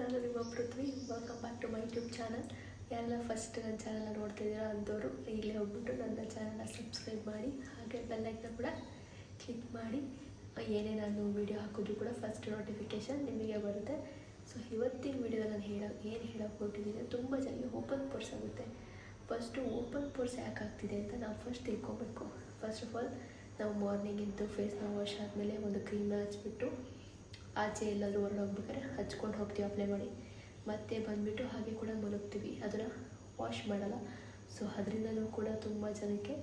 ನಾನು ನಿಮ್ಮ Prithvi welcome back to my YouTube channel ಎಲ್ಲ ಫಸ್ಟ್ ನನ್ನ ಚಾನಲ್ನ ನೋಡ್ತಿದ್ದೀರಾ ಅಂಥವ್ರು ಇಲ್ಲೇ ಹೋಗ್ಬಿಟ್ಟು ನನ್ನ ಚಾನಲ್ನ ಸಬ್ಸ್ಕ್ರೈಬ್ ಮಾಡಿ, ಹಾಗೆ ಬೆಲ್ಲೈಕ್ನ ಕೂಡ ಕ್ಲಿಕ್ ಮಾಡಿ. ಏನೇ ನಾನು ವೀಡಿಯೋ ಹಾಕೋದು ಕೂಡ ಫಸ್ಟ್ ನೋಟಿಫಿಕೇಷನ್ ನಿಮಗೆ ಬರುತ್ತೆ. ಸೊ ಇವತ್ತಿನ ವೀಡಿಯೋ ನಾನು ಹೇಳೋ, ಏನು ಹೇಳೋಕೆ ಹೊರಟಿದ್ದೀನಿ ತುಂಬ ಜನಕ್ಕೆ ಓಪನ್ ಪೋರ್ಸ್ ಆಗುತ್ತೆ. ಫಸ್ಟು ಓಪನ್ ಪೋರ್ಸ್ ಯಾಕೆ ಆಗ್ತಿದೆ ಅಂತ ನಾವು ಫಸ್ಟ್ ತಿಳ್ಕೊಬೇಕು. ಫಸ್ಟ್ ಆಫ್ ಆಲ್ ನಾವು ಮಾರ್ನಿಂಗ್ ಎದ್ದು ಫೇಸ್ನ ವಾಶ್ ಆದಮೇಲೆ ಒಂದು ಕ್ರೀಮ್ನ ಹಚ್ಬಿಟ್ಟು ಆಚೆ ಎಲ್ಲಾದರೂ ಹೊರಡೋಗ್ಬೇಕಾದ್ರೆ ಹಚ್ಕೊಂಡು ಹೋಗ್ತೀವಿ ಅಪ್ಲೈ ಮಾಡಿ. ಮತ್ತೆ ಬಂದುಬಿಟ್ಟು ಹಾಗೆ ಕೂಡ ಮಲಗ್ತೀವಿ. ಅದನ್ನು ವಾಶ್ ಮಾಡಲ್ಲ. ಸೊ ಅದರಿಂದಲೂ ಕೂಡ ತುಂಬ ಜನಕ್ಕೆ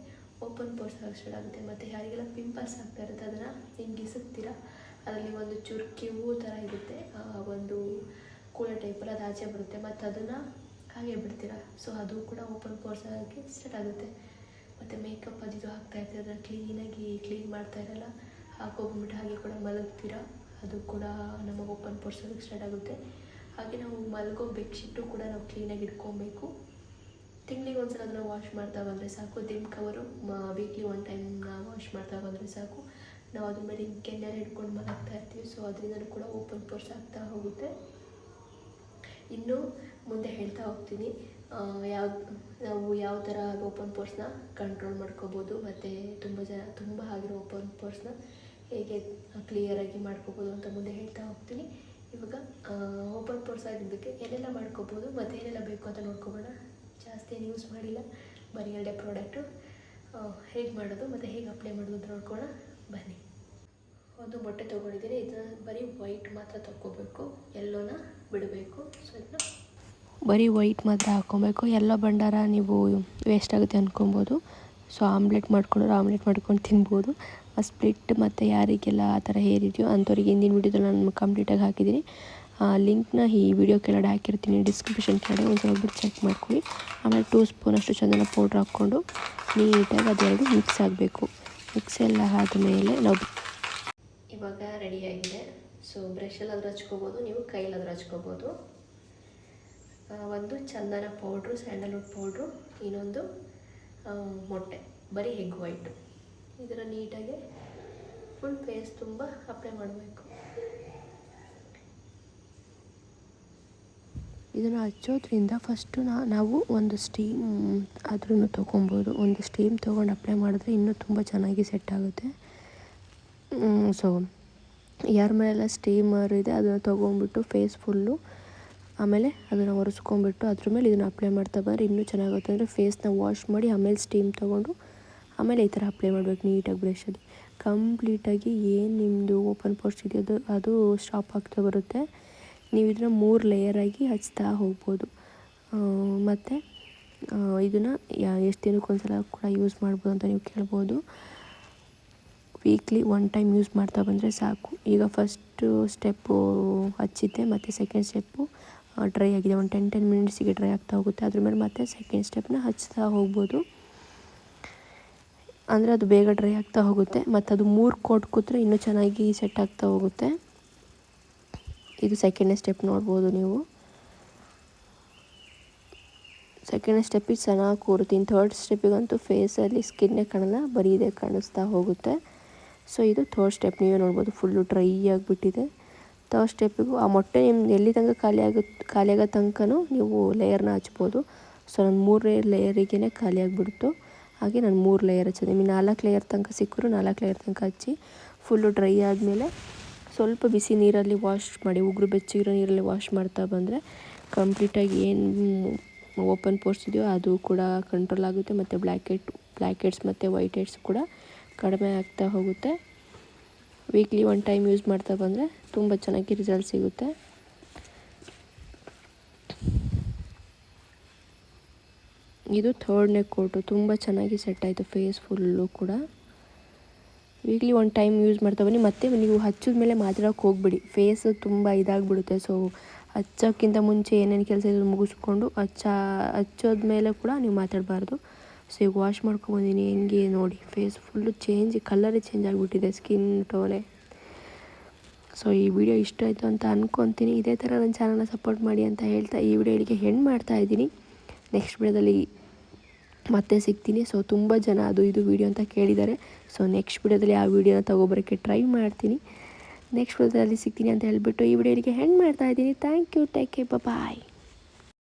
ಓಪನ್ ಪೋರ್ಸ್ ಸ್ಟಾರ್ಟ್ ಆಗುತ್ತೆ. ಮತ್ತು ಯಾರಿಗೆಲ್ಲ ಪಿಂಪಲ್ಸ್ ಆಗ್ತಾ ಇರುತ್ತೆ, ಅದನ್ನು ಹಿಂಗೆ ಅದರಲ್ಲಿ ಒಂದು ಚುರ್ಕಿವು ಥರ ಇರುತ್ತೆ. ಒಂದು ಕೂಳ ಟೈಪಲ್ಲಿ ಅದು ಆಚೆ ಬರುತ್ತೆ. ಮತ್ತು ಅದನ್ನು ಹಾಗೆ ಬಿಡ್ತೀರಾ? ಸೊ ಅದು ಕೂಡ ಓಪನ್ ಪೋರ್ಸ್ ಆಗೋಕ್ಕೆ ಸ್ಟಾರ್ಟ್ ಆಗುತ್ತೆ. ಮತ್ತು ಮೇಕಪ್ ಅದು ಹಾಕ್ತಾ ಇರ್ತೀರ? ಕ್ಲೀನಾಗಿ ಕ್ಲೀನ್ ಮಾಡ್ತಾ ಇರಲ್ಲ? ಹಾಕೋಗ್ಬಿಟ್ಟು ಹಾಗೆ ಕೂಡ ಮಲಗ್ತೀರಾ? ಅದು ಕೂಡ ನಮಗೆ ಓಪನ್ ಪೋರ್ಸ್ ಆಗೋಕ್ಕೆ ಸ್ಟಾರ್ಟ್ ಆಗುತ್ತೆ. ಹಾಗೆ ನಾವು ಮಲಗೋ ಬೆಡ್ಶೀಟು ಕೂಡ ನಾವು ಕ್ಲೀನಾಗಿ ಇಟ್ಕೊಬೇಕು. ತಿಂಗಳಿಗೆ ಒಂದ್ಸಲ ಅದನ್ನ ವಾಶ್ ಮಾಡ್ತಾ ಬಂದರೆ ಸಾಕು. ದಿಮ್ ಕವರು ವೀಕ್ಲಿ ಒನ್ ಟೈಮ್ನ ವಾಶ್ ಮಾಡ್ತಾ ಬಂದರೆ ಸಾಕು. ನಾವು ಅದ್ರ ಮೇಲೆ ಕೆನ್ನೆಲ್ಲ ಹಿಡ್ಕೊಂಡು ಮಲಗ್ತಾ ಇರ್ತೀವಿ. ಸೊ ಅದರಿಂದಲೂ ಕೂಡ ಓಪನ್ ಪೋರ್ಸ್ ಆಗ್ತಾ ಹೋಗುತ್ತೆ. ಇನ್ನು ಮುಂದೆ ಹೇಳ್ತಾ ಹೋಗ್ತೀನಿ. ಯಾವ, ನಾವು ಯಾವ ಥರ ಓಪನ್ ಪೋರ್ಸ್ನ ಕಂಟ್ರೋಲ್ ಮಾಡ್ಕೋಬೋದು. ಮತ್ತು ತುಂಬ ಜನ, ತುಂಬ ಆಗಿರೋ ಓಪನ್ ಪೋರ್ಸ್ನ ಹೇಗೆ ಕ್ಲಿಯರಾಗಿ ಮಾಡ್ಕೋಬೋದು ಅಂತ ಮುಂದೆ ಹೇಳ್ತಾ ಹೋಗ್ತೀನಿ. ಇವಾಗ ಓಪನ್ ಪೋರ್ಸ್ ಆಗಿದ್ದಕ್ಕೆ ಏನೆಲ್ಲ ಮಾಡ್ಕೋಬೋದು, ಮತ್ತು ಏನೆಲ್ಲ ಬೇಕು ಅಂತ ನೋಡ್ಕೊಬೋಣ? ಜಾಸ್ತಿ ಏನು ಯೂಸ್ ಮಾಡಿಲ್ಲ. ಬರೀ ಎರಡೇ ಪ್ರಾಡಕ್ಟು ಹೇಗೆ ಮಾಡೋದು, ಮತ್ತು ಹೇಗೆ ಅಪ್ಲೈ ಮಾಡೋದು ಅಂತ ನೋಡ್ಕೊಳ್ಳೋಣ ಬನ್ನಿ. ಒಂದು ಮೊಟ್ಟೆ ತೊಗೊಂಡಿದ್ದೀನಿ. ಇದನ್ನ ಬರೀ ವೈಟ್ ಮಾತ್ರ ತಗೋಬೇಕು ಎಲ್ಲೋನ ಬಿಡಬೇಕು. ಸೊ ಇದನ್ನ ಬರೀ ವೈಟ್ ಮಾತ್ರ ಹಾಕ್ಕೊಬೇಕು. ಎಲ್ಲ ಬಂಡಾರ ನೀವು ವೇಸ್ಟ್ ಆಗುತ್ತೆ ಅಂದ್ಕೊಬೋದು ಸೊ ಆಮ್ಲೆಟ್ ಮಾಡ್ಕೊಂಡ್ರೆ ಆಮ್ಲೆಟ್ ಮಾಡ್ಕೊಂಡು ತಿನ್ಬೋದು. ಆ ಸ್ಪ್ಲಿಟ್ ಮತ್ತು ಯಾರಿಗೆಲ್ಲ ಆ ಥರ ಹೇರ್ ಇದೆಯೋ ಅಂಥವ್ರಿಗೆ ಹಿಂದಿನ ವೀಡಿಯೋದಲ್ಲಿ ನಾನು ಕಂಪ್ಲೀಟಾಗಿ ಹಾಕಿದ್ದೀನಿ. ಲಿಂಕ್ನ ಈ ವಿಡಿಯೋ ಕೆಳಗಡೆ ಹಾಕಿರ್ತೀನಿ ಡಿಸ್ಕ್ರಿಪ್ಷನ್ ಕೆಳಗೆ ಒಂದು ಹೋಗ್ಬಿಟ್ಟು ಚೆಕ್ ಮಾಡ್ಕೊಳ್ಳಿ. ಆಮೇಲೆ ಟೂ ಸ್ಪೂನಷ್ಟು ಚಂದನ ಪೌಡ್ರ್ ಹಾಕ್ಕೊಂಡು ನೀಟಾಗಿ ಅದೆರಡು ಮಿಕ್ಸ್ ಆಗಬೇಕು. ಮಿಕ್ಸ್ ಎಲ್ಲ ಆದಮೇಲೆ ನಾವು ಇವಾಗ ರೆಡಿಯಾಗಿದೆ ಸೊ ಬ್ರಷಲ್ಲಾದ್ರೂ ಹಚ್ಕೋಬೋದು, ನೀವು ಕೈಲಾದ್ರೂ ಹಚ್ಕೋಬೋದು. ಒಂದು ಚಂದನ ಪೌಡ್ರು ಸ್ಯಾಂಡಲ್ವುಡ್ ಪೌಡ್ರು ಇನ್ನೊಂದು ಮೊಟ್ಟೆ, ಬರೀ ಹೆಗ್ ವೈಟು ಇದನ್ನು ನೀಟಾಗಿ ಫುಲ್ ಫೇಸ್ ತುಂಬ ಅಪ್ಲೈ ಮಾಡಬೇಕು. ಇದನ್ನು ಹಚ್ಚೋದ್ರಿಂದ ಫಸ್ಟು ನಾವು ಒಂದು ಸ್ಟೀಮ್ ಆದ್ರೂ ತೊಗೊಬೋದು. ಒಂದು ಸ್ಟೀಮ್ ತೊಗೊಂಡು ಅಪ್ಲೈ ಮಾಡಿದ್ರೆ ಇನ್ನೂ ತುಂಬ ಚೆನ್ನಾಗಿ ಸೆಟ್ ಆಗುತ್ತೆ. ಸೊ ಯಾರ ಮೇಲೆಲ್ಲ ಸ್ಟೀಮರ್ ಇದೆ, ಅದನ್ನು ತೊಗೊಂಬಿಟ್ಟು ಫೇಸ್ ಫುಲ್ಲು ಆಮೇಲೆ ಅದನ್ನು ಒರೆಸ್ಕೊಂಬಿಟ್ಟು ಅದ್ರ ಮೇಲೆ ಇದನ್ನು ಅಪ್ಲೈ ಮಾಡ್ತಾ ಬಂದರೆ ಇನ್ನೂ ಚೆನ್ನಾಗುತ್ತೆ. ಅಂದರೆ ಫೇಸ್ನ ವಾಶ್ ಮಾಡಿ ಆಮೇಲೆ ಸ್ಟೀಮ್ ತೊಗೊಂಡು ಆಮೇಲೆ ಈ ಥರ ಅಪ್ಲೈ ಮಾಡಬೇಕು ನೀಟಾಗಿ ಬ್ರಷಲ್ಲಿ ಕಂಪ್ಲೀಟಾಗಿ ಏನು ನಿಮ್ಮದು ಓಪನ್ ಪೋಸ್ಟ್ ಇದೆಯೋ ಅದು ಅದು ಸ್ಟಾಪ್ ಆಗ್ತಾ ಬರುತ್ತೆ. ನೀವು ಇದನ್ನ ಮೂರು ಲೇಯರಾಗಿ ಹಚ್ತಾ ಹೋಗ್ಬೋದು. ಮತ್ತು ಇದನ್ನು ಎಷ್ಟು ದಿನಕ್ಕೊಂದ್ಸಲ ಕೂಡ ಯೂಸ್ ಮಾಡ್ಬೋದು ಅಂತ ನೀವು ಕೇಳ್ಬೋದು. ವೀಕ್ಲಿ ಒನ್ ಟೈಮ್ ಯೂಸ್ ಮಾಡ್ತಾ ಬಂದರೆ ಸಾಕು. ಈಗ ಫಸ್ಟು ಸ್ಟೆಪ್ಪು ಹಚ್ಚಿದ್ದೆ, ಮತ್ತು ಸೆಕೆಂಡ್ ಸ್ಟೆಪ್ಪು ಡ್ರೈ ಆಗಿದೆ. ಒಂದು ಟೆನ್ ಟೆನ್ ಮಿನಿಟ್ಸಿಗೆ ಡ್ರೈ ಆಗ್ತಾ ಹೋಗುತ್ತೆ. ಅದ್ರ ಮೇಲೆ ಮತ್ತೆ ಸೆಕೆಂಡ್ ಸ್ಟೆಪ್ನ ಹಚ್ತಾ ಹೋಗ್ಬೋದು. ಅಂದರೆ ಅದು ಬೇಗ ಡ್ರೈ ಆಗ್ತಾ ಹೋಗುತ್ತೆ. ಮತ್ತು ಅದು ಮೂರು ಕೋಟ್ ಕೂತ್ರೆ ಇನ್ನೂ ಚೆನ್ನಾಗಿ ಸೆಟ್ ಆಗ್ತಾ ಹೋಗುತ್ತೆ. ಇದು ಸೆಕೆಂಡ್ನೇ ಸ್ಟೆಪ್ ನೋಡ್ಬೋದು ನೀವು. ಸೆಕೆಂಡ್ ಸ್ಟೆಪ್ಪಿಗೆ ಚೆನ್ನಾಗಿ ಕೂರುತ್ತೆ. ಇನ್ನು ಥರ್ಡ್ ಸ್ಟೆಪ್ಪಿಗಂತೂ ಫೇಸಲ್ಲಿ ಸ್ಕಿನ್ನೇ ಕಾಣಲ್ಲ, ಬರೀ ಇದೇ ಕಾಣಿಸ್ತಾ ಹೋಗುತ್ತೆ. ಸೊ ಇದು ಥರ್ಡ್ ಸ್ಟೆಪ್ ನೀವೇ ನೋಡ್ಬೋದು. ಫುಲ್ಲು ಡ್ರೈ ಆಗಿಬಿಟ್ಟಿದೆ. ಥರ್ಡ್ ಸ್ಟೆಪ್ಪಿಗೂ ಆ ಮೊಟ್ಟೆ ನಿಮ್ಮ ಎಲ್ಲಿ ತನಕ ಖಾಲಿ ಆಗುತ್ತೆ ಖಾಲಿ ಆಗೋ ತನಕನೂ ನೀವು ಲೇಯರ್ನ ಹಚ್ಬೋದು. ಸೊ ನಾನು ಮೂರನೇ ಲೇಯರಿಗೇ ಖಾಲಿ ಆಗಿಬಿಡ್ತು. ಹಾಗೆ ನಾನು ಮೂರು ಲೇಯರ್ ಹಚ್ಚಿದೆ. ನಿಮಗೆ ನಾಲ್ಕು ಲೇಯರ್ ತನಕ ಸಿಕ್ಕರು ನಾಲ್ಕು ಲೇಯರ್ ತನಕ ಹಚ್ಚಿ ಫುಲ್ಲು ಡ್ರೈ ಆದಮೇಲೆ ಸ್ವಲ್ಪ ಬಿಸಿ ನೀರಲ್ಲಿ ವಾಶ್ ಮಾಡಿ, ಉಗುರು ಬೆಚ್ಚಗಿರೋ ನೀರಲ್ಲಿ ವಾಶ್ ಮಾಡ್ತಾ ಬಂದರೆ ಕಂಪ್ಲೀಟಾಗಿ ಏನು ಓಪನ್ ಪೋರ್ಸ್ ಇದೆಯೋ ಅದು ಕೂಡ ಕಂಟ್ರೋಲ್ ಆಗುತ್ತೆ. ಮತ್ತು ಬ್ಲ್ಯಾಕೆಟ್ ಬ್ಲ್ಯಾಕೆಟ್ಸ್ ಮತ್ತು ವೈಟ್ ಹೆಡ್ಸ್ ಕೂಡ ಕಡಿಮೆ ಆಗ್ತಾ ಹೋಗುತ್ತೆ. ವೀಕ್ಲಿ ಒನ್ ಟೈಮ್ ಯೂಸ್ ಮಾಡ್ತಾ ಬಂದರೆ ತುಂಬ ಚೆನ್ನಾಗಿ ರಿಸಲ್ಟ್ ಸಿಗುತ್ತೆ. ಇದು ಥರ್ಡ್ನೇ ಕೋಟು ತುಂಬ ಚೆನ್ನಾಗಿ ಸೆಟ್ ಆಯಿತು ಫೇಸ್ ಫುಲ್ಲು ಕೂಡ. ವೀಕ್ಲಿ ಒನ್ ಟೈಮ್ ಯೂಸ್ ಮಾಡ್ತಾ ಬನ್ನಿ. ಮತ್ತೆ ನೀವು ಹಚ್ಚಿದ ಮೇಲೆ ಮಾತಾಡೋಕೆ ಹೋಗ್ಬಿಡಿ. ಫೇಸ್ ತುಂಬ ಇದಾಗಿಬಿಡುತ್ತೆ. ಸೊ ಹಚ್ಚೋಕ್ಕಿಂತ ಮುಂಚೆ ಏನೇನು ಕೆಲಸ ಇದೆ ಮುಗಿಸ್ಕೊಂಡು ಹಚ್ಚ ಹಚ್ಚೋದ ಮೇಲೆ ಕೂಡ ನೀವು ಮಾತಾಡಬಾರ್ದು. ಸೊ ಈಗ ವಾಶ್ ಮಾಡ್ಕೊಂಬಂದಿನಿ ಹೆಂಗೆ ನೋಡಿ ಫೇಸ್ ಫುಲ್ಲು ಚೇಂಜ್ ಕಲರೇ ಚೇಂಜ್ ಆಗಿಬಿಟ್ಟಿದೆ ಸ್ಕಿನ್ ಟೋನೇ ಸೊ ಈ ವಿಡಿಯೋ ಇಷ್ಟ ಆಯಿತು ಅಂತ ಅಂದ್ಕೊತೀನಿ ಇದೇ ಥರ ನನ್ನ ಚಾನಲ್ನ ಸಪೋರ್ಟ್ ಮಾಡಿ ಅಂತ ಹೇಳ್ತಾ ಈ ವಿಡಿಯೋ ಇಲ್ಲಿಗೆ ಹೆಣ್ಣು ಮಾಡ್ತಾ ಇದ್ದೀನಿ. ನೆಕ್ಸ್ಟ್ ವಿಡಿಯೋದಲ್ಲಿ ಮತ್ತೆ ಸಿಗ್ತೀನಿ. ಸೊ ತುಂಬ ಜನ ಅದು ಇದು ವಿಡಿಯೋ ಅಂತ ಕೇಳಿದ್ದಾರೆ. ಸೊ ನೆಕ್ಸ್ಟ್ ವಿಡಿಯೋದಲ್ಲಿ ಆ ವಿಡಿಯೋನ ತೊಗೊಬರೋಕ್ಕೆ ಟ್ರೈ ಮಾಡ್ತೀನಿ. ನೆಕ್ಸ್ಟ್ ವಿಡಿಯೋದಲ್ಲಿ ಸಿಗ್ತೀನಿ ಅಂತ ಹೇಳ್ಬಿಟ್ಟು ಈ ವಿಡಿಯೋ ಇಲ್ಲಿಗೆ ಮಾಡ್ತಾ ಇದ್ದೀನಿ. ಥ್ಯಾಂಕ್ ಯು ಟೇಕ್ ಕೇ ಬಾಯ್